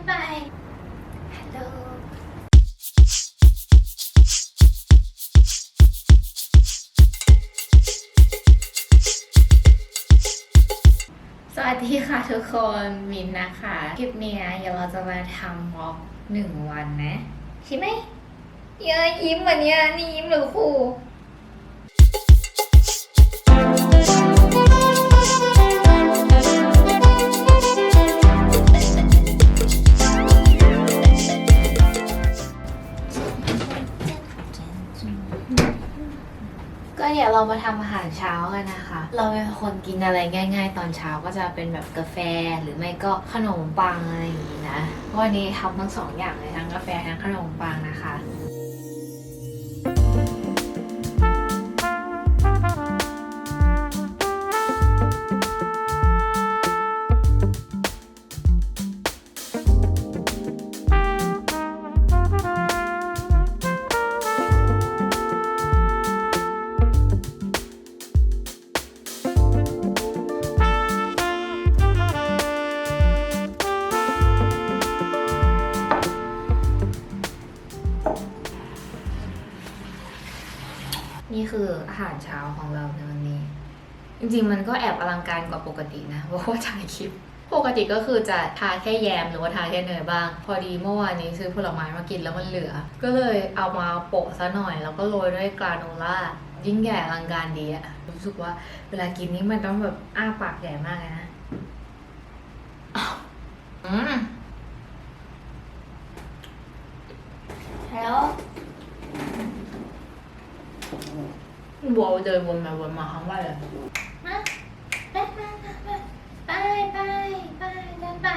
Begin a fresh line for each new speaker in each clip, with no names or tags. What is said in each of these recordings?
นไปฮัลโหลสวัสดีค่ะทุกคนมินนะคะ คลิปนี้นะเดี๋ยวเราจะมาทำวอล์กหนึ่งวันนะ ใช่ไหมเยอะยิ้มวันเนี้ยนี่ยิ้มหรือครู เช้ากันนะคะ เราเป็นคนกินอะไรง่าย ๆ ตอนเช้าก็จะเป็นแบบกาแฟหรือไม่ก็ขนมปังอะไรอย่างนี้นะวันนี้ทำทั้งสองอย่างเลยทั้งกาแฟทั้งขนมปังนะคะ นี่คืออาหารเช้าของเราในวันนี้ จริงๆ มันก็แอบอลังการกว่าปกตินะเพราะว่าถ่ายคลิป ปกติก็คือจะทาแค่แยมหรือว่าทาแค่เนยบ้าง พอดีเมื่อวานนี้ซื้อผลไม้มากินแล้วมันเหลือ ก็เลยเอามาโปะซะหน่อย แล้วก็โรยด้วยกราโนล่ายิ่งใหญ่อลังการดีอะรู้สึกว่าเวลากินนี้มันต้องแบบอ้าปากใหญ่มากนะอ้าวอืมแล้ว บัวเดินวนมาวนมาทั้งวันเลยไปไปไปไปไปไป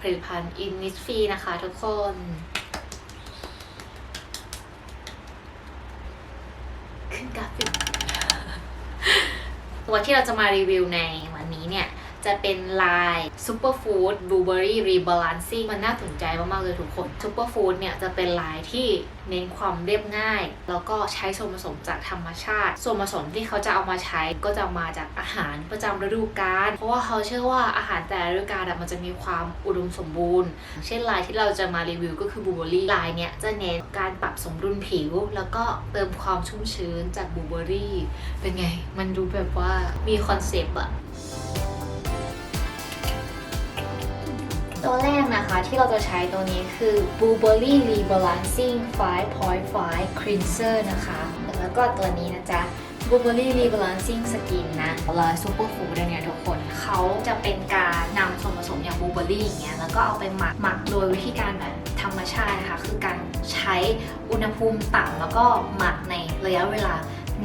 ผลิตภัณฑ์อินนิสฟีนะคะทุกคน ขึ้นกราฟิกตัวที่เราจะมารีวิวในวันนี้เนี่ย จะเป็นลาย Superfood Blueberry Rebalancing มันน่าสนใจมากๆเลยทุกคน Superfood เนี่ยจะเป็นลายที่เน้นความเรียบง่าย แล้วก็ใช้ส่วนผสมจากธรรมชาติ ส่วนผสมที่เขาจะเอามาใช้ก็จะมาจากอาหารประจำฤดูกาลเพราะว่าเขาเชื่อว่าอาหารแต่ละฤดูกาลมันจะมีความอุดมสมบูรณ์ เช่นลายที่เราจะมารีวิวก็คือบลูเบอรี่ลายเนี้ยจะเน้นการปรับสมดุลผิว แล้วก็เติมความชุ่มชื้นจากบลูเบอรี่เป็นไง มันดูแบบว่ามีคอนเซปต์อะ ตัวแรกนะคะที่เราจะใช้ตัวนี้คือ Blueberry Rebalancing 5.5 Cleanser นะคะ แล้วก็ตัวนี้นะจ๊ะ Blueberry Rebalancing Skin นะลาย Superfood เนี่ยทุกคนเขาจะเป็นการนำส่วนผสมอย่างบลูเบอรี่อย่างเงี้ยแล้วก็เอาไปหมักหมักโดยวิธีการแบบธรรมชาตินะคะ คือการใช้อุณหภูมิต่ำแล้วก็หมักในระยะเวลา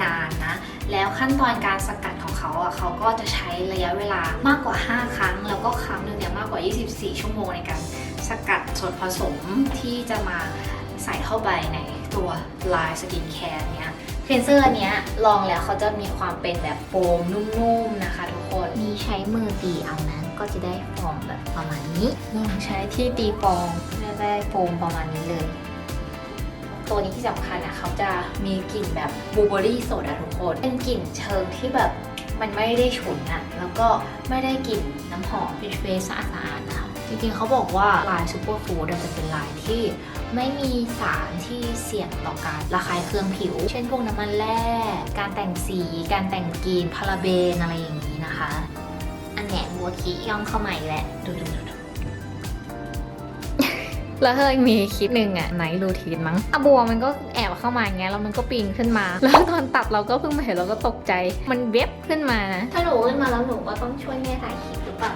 นานนะ แล้วขั้นตอนการสกัดของเขาอะเขาก็จะใช้ระยะเวลามากกว่า 5 ครั้ง แล้วก็ครั้งหนึ่งเนี่ยมากกว่า 24 ชั่วโมงในการสกัดส่วนผสมที่จะมาใส่เข้าไปในตัวลายสกินแคร์เนี้ยเคลนเซอร์อันเนี้ยลองแล้วเขาจะมีความเป็นแบบโฟมนุ่มๆนะคะทุกคน
มีใช้มือตีเอานะก็จะได้ฟอร์มแบบประมาณนี้
ลองใช้ที่ตีฟองจะได้โฟมประมาณนี้เลย ตัวนี้ที่สำคัญนะเขาจะมีกลิ่นแบบบลูเบอรี่สดอะทุกคน เป็นกลิ่นเชิงที่แบบมันไม่ได้ฉุนอะแล้วก็ไม่ได้กลิ่นน้ำหอม
เป็นเฟสสะอาดๆนะคะ
จริงๆเขาบอกว่าลายซูเปอร์ฟู้ดจะเป็นลายที่ไม่มีสารที่เสี่ยงต่อการระคายเคืองผิว เช่นพวกน้ำมันแร่การแต่งสี การแต่งกรีนพาราเบนอะไรอย่างนี้นะคะ
อันแหนบัวขีย่องเข้ามาอีกแล้วดูดูดู
แล้วเคยมีคลิปหนึ่งอะไนท์รูทีนมั้งอะบัวมันก็แอบเข้ามาอย่างเงี้ยแล้วมันก็ปีนขึ้นมา แล้วตอนตัดเราก็เพิ่งมาเห็นเราก็ตกใจ มันเว็บขึ้นมานะ
ถ้าหนูขึ้นมาแล้วหนูก็ต้องช่วยแม่ถ่ายคลิปหรือเปล่า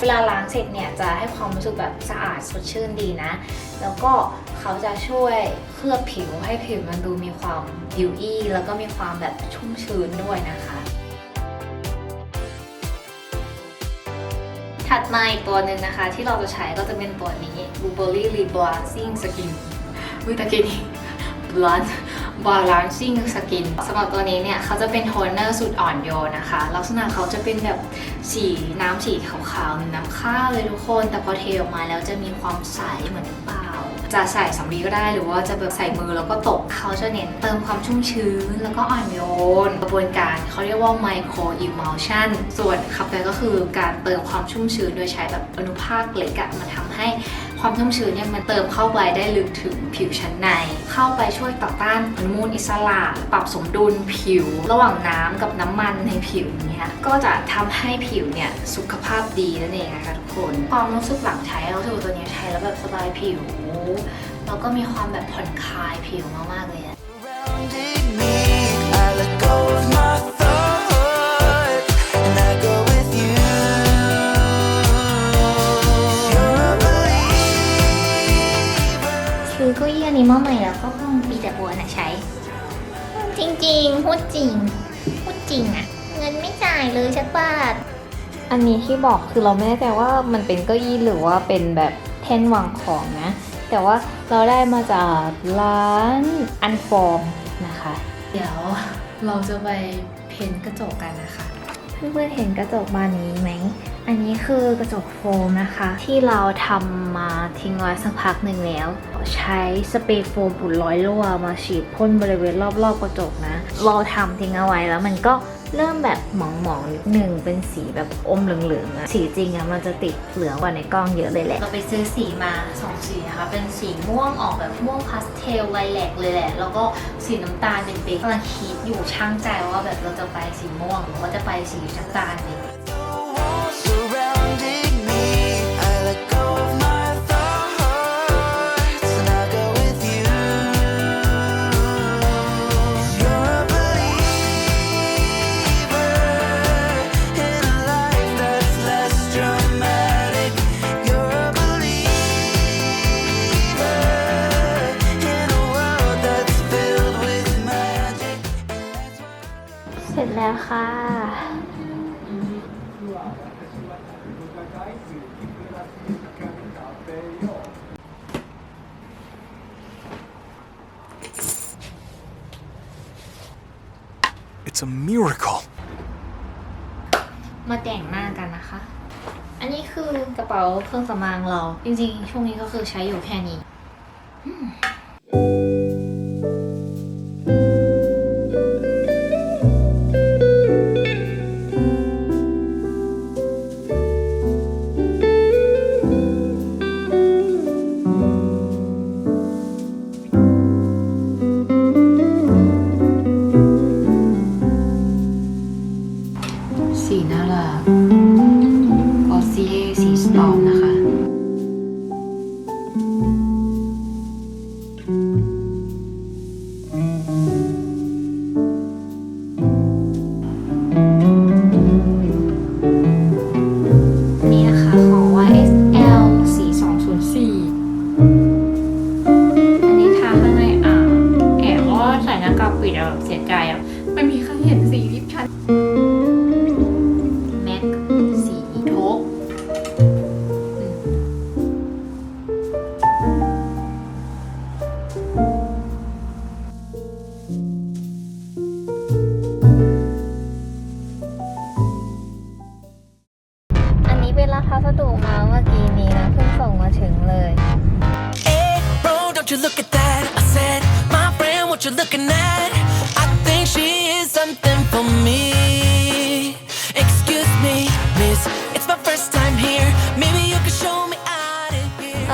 เวลาล้างเสร็จเนี่ยจะให้ความรู้สึกแบบสะอาดสดชื่นดีนะ แล้วก็เขาจะช่วยเคลือบผิวให้ผิวมันดูมีความดิวอี้แล้วก็มีความแบบชุ่มชื้นด้วยนะคะ ถัดมาอีกตัวหนึ่งนะคะ ที่เราจะใช้ก็จะเป็นตัวนี้ Blueberry Rebalancing Skin วิตากิน Blunt Balancing Skin สำหรับตัวนี้เนี่ยเขาจะเป็นโทนเนอร์สุดอ่อนโยนนะคะ ลักษณะเขาจะเป็นแบบสีน้ำสีขาวๆน้ำข้าวเลยทุกคน แต่พอเทออกมาแล้วจะมีความใสเหมือนน้ำปลา จะใส่สำลีก็ได้หรือว่าจะแบบใส่มือแล้วก็ตบเขาจะเน้นเติมความชุ่มชื้น แล้วก็อ่อนโยน กระบวนการเขาเรียกว่า micro emulsion ส่วนขับไปก็คือการเติมความชุ่มชื้นโดยใช้แบบอนุภาคเล็กอะมันทำให้ความชุ่มชื้นเนี่ยมันเติมเข้าไปได้ลึกถึงผิวชั้นใน เข้าไปช่วยต่อต้านอนุมูลอิสระ ปรับสมดุลผิว ระหว่างน้ำกับน้ำมันในผิวเนี่ยก็จะทำให้ผิวเนี่ยสุขภาพดีนั่นเองนะคะทุกคน ความรู้สึกหลังใช้เราถือตัวนี้ใช้แล้วแบบสบายผิว แล้วก็มีความแบบผ่อนคลายผิวมากๆเลยอะ
Surrounding me, I let go of my thoughts and I go with you. You're a believer.
ซื้อเก้าอี้อันนี้มาใหม่แล้วก็เพิ่งปีแต่บัวน่ะใช้ จริงๆพูดจริงพูดจริงอะเงินไม่จ่ายเลยสักบาท
อันนี้ที่บอกคือเราไม่แน่ใจว่ามันเป็นเก้าอี้หรือว่าเป็นแบบแท่นวางของนะ แต่ว่าเราได้มาจากร้านอันฟอร์มนะคะ
เดี๋ยวเราจะไปเพ้นท์กระจกกันนะคะ
เพื่อนๆเห็นกระจกบานนี้ไหม อันนี้คือกระจกโฟมนะคะ ที่เราทำมาทิ้งไว้สักพักหนึ่งแล้ว ใช้สเปรย์โฟมปุ่นร้อยรั่วมาฉีดพ่นบริเวณรอบๆกระจกนะ เราทำทิ้งเอาไว้แล้วมันก็ เริ่มแบบหมองๆนิดหนึ่งเป็นสีแบบอมเหลืองๆอะสีจริงอะมันจะติดเหลืองกว่าในกล้องเยอะเลยแหละ
เราไปซื้อสีมาสองสีนะคะ เป็นสีม่วงออกแบบม่วงพาสเทลไวแลกเลยแหละ แล้วก็สีน้ำตาลเป็นเบกกำลังคิดอยู่ช่างใจว่าแบบเราจะไปสีม่วงหรือว่าจะไปสีน้ำตาลดี
แล้วค่ะ
It's a miracle.
มาแต่งหน้ากันนะคะ อันนี้คือกระเป๋าเครื่องสำอางเรา จริงๆ ช่วงนี้ก็คือใช้อยู่แค่นี้อื มสีน่ารั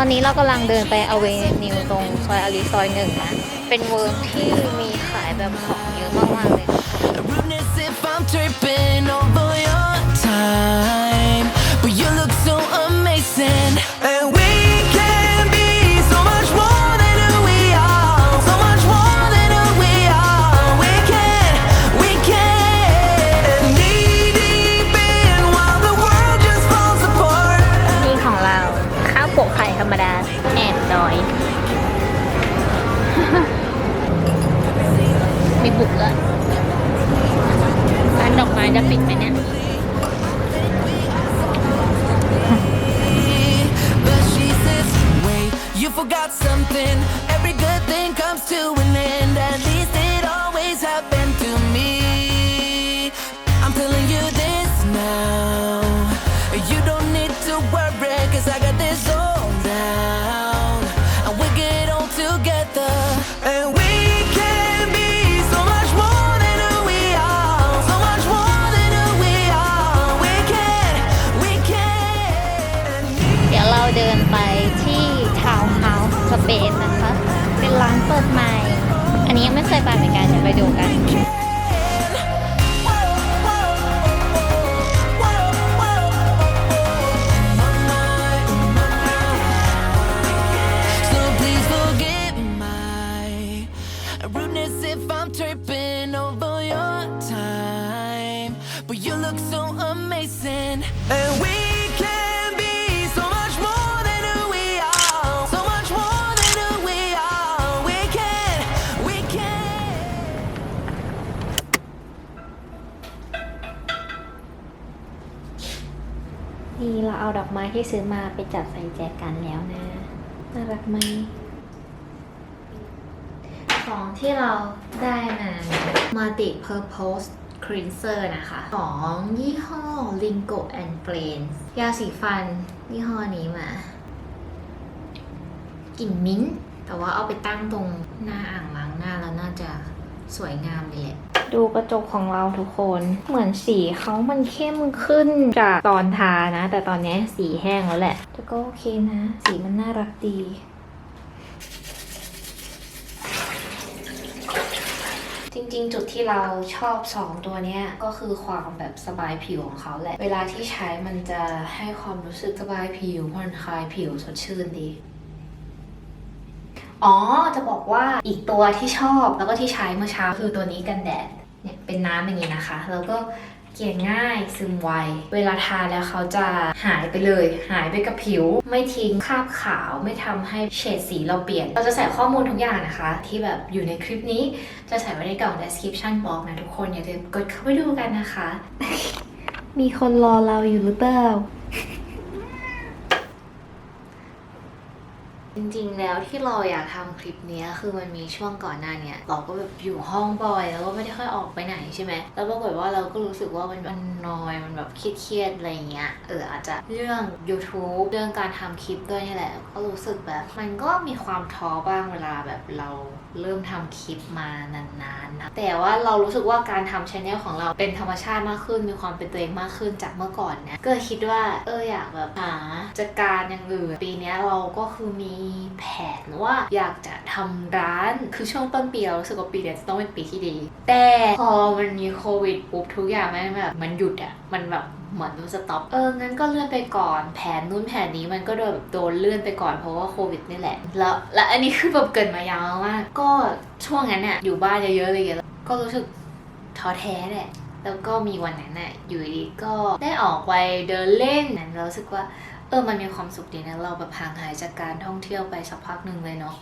อนนี้เรา
กำลังเดินไปอเวนิวตรงซอยอารีซอยหนึ่งนะ เป็นเวิร์กที่มีขายแบบของเยอะมากๆเลย
to
ไปดูกัน ไม้
ที่ซื้อมาไปจัดใส่แจกันแล้วนะ น่ารักไหมของที่เราได้มา Multi Purpose Cleanser นะคะ ของยี่ห้อ Lingo and Friends ยาสีฟันยี่ห้อนี้มากลิ่นมิ้นท์แต่ว่าเอาไปตั้งตรงหน้าอ่างล้างหน้าแล้วน่าจะสวยงามเลยแหละ ดูกระจกของเราทุกคน เหมือนสีเขามันเข้มขึ้นจากตอนทานะ แต่ตอนนี้สีแห้งแล้วแหละ แต่ก็โอเคนะ สีมันน่ารักดีจริงๆ จุดที่เราชอบสองตัวเนี้ยก็คือความแบบสบายผิวของเขาแหละ เวลาที่ใช้มันจะให้ความรู้สึกสบายผิวผ่อนคลายผิวสดชื่นดี อ๋อ จะบอกว่าอีกตัวที่ชอบแล้วก็ที่ใช้เมื่อเช้าคือตัวนี้กันแดด เนี่ยเป็นน้ำอย่างนี้นะคะ แล้วก็เกลี่ยง่ายซึมไว เวลาทาแล้วเขาจะหายไปเลย หายไปกับผิว ไม่ทิ้งคราบขาว ไม่ทำให้เฉดสีเราเปลี่ยน เราจะใส่ข้อมูลทุกอย่างนะคะ ที่แบบอยู่ในคลิปนี้ จะใส่ไว้ในกล่อง description box นะทุกคน อย่าลืมกดเข้าไปดูกันนะคะ มีคนรอเราอยู่หรือเปล่า จริงๆ แล้วที่เราอยากทำคลิปนี้คือมันมีช่วงก่อนหน้าเนี่ยเราก็แบบอยู่ห้องบ่อย แล้วก็ไม่ได้ค่อยออกไปไหนใช่ไหมแล้วปรากฏว่าเราก็รู้สึกว่ามันมันนอย มันแบบเครียดๆอะไรเงี้ยเอออาจจะเรื่อง YouTube เรื่องการทำคลิปด้วยนี่แหละ ก็รู้สึกแบบ มันก็มีความท้อบ้างเวลาแบบเรา เริ่มทำคลิปมานานๆนะแต่ว่าเรารู้สึกว่าการทำชแนลของเราเป็นธรรมชาติมากขึ้น มีความเป็นตัวเองมากขึ้นจากเมื่อก่อนนะก็เลยคิดว่าเอออยากแบบหาจัดการอย่างอื่นปีนี้เราก็คือมีแผนว่าอยากจะทำร้านคือช่วงต้นปีเรารู้สึกว่าปีเนี้ยจะต้องเป็นปีที่ดี แต่พอมันมีโควิดปุ๊บทุกอย่างมันแบบมันหยุดอะมันแบบ เหมือนมันสต็อปเอองั้นก็เลื่อนไปก่อนแผนนู้นแผนนี้มันก็โดนแบบโดนเลื่อนไปก่อนเพราะว่าโควิดนี่แหละ แล้วและอันนี้คือแบบเกิดมายาวมากก็ช่วงนั้นเนี่ยอยู่บ้านเยอะๆเลยก็รู้สึกท้อแท้แหละแล้วก็มีวันนั้นน่ะอยู่ดีๆก็ได้ออกไปเดินเล่นนั้นรู้สึกว่าเออมันมีความสุขดีนะเราแบบห่างหายจากการท่องเที่ยวไปสักพักหนึ่งเลยเนาะ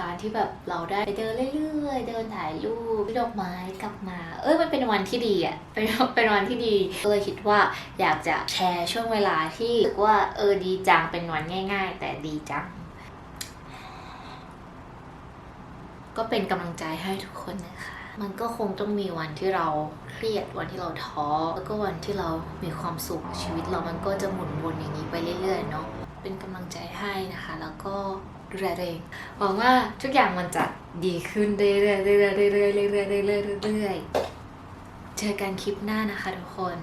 การที่แบบเราได้ไปเดินเรื่อยๆ เดินถ่ายรูปดอกไม้กลับมา เอ้ยมันเป็นวันที่ดีอะเป็นเป็นวันที่ดีก็เลยคิดว่าอยากจะแชร์ช่วงเวลาที่รู้สึกว่าเออดีจังเป็นวันง่าย ๆ แต่ดีจัง ก็เป็นกำลังใจให้ทุกคนนะคะมันก็คงต้องมีวันที่เราเครียดวันที่เราท้อแล้วก็วันที่เรามีความสุขชีวิตเรามันก็จะหมุนวนอย่างนี้ไปเรื่อยๆเนาะเป็นกำลังใจให้นะคะ แล้วก็ ดูแลตัวเองหวังว่าทุกอย่างมันจะดีขึ้นเรื่อยๆเรื่อยๆเรื่อยๆเรื่อยๆเรื่อยๆเรื่อยๆเรื่อยๆเจอกันคลิปหน้านะคะทุกคน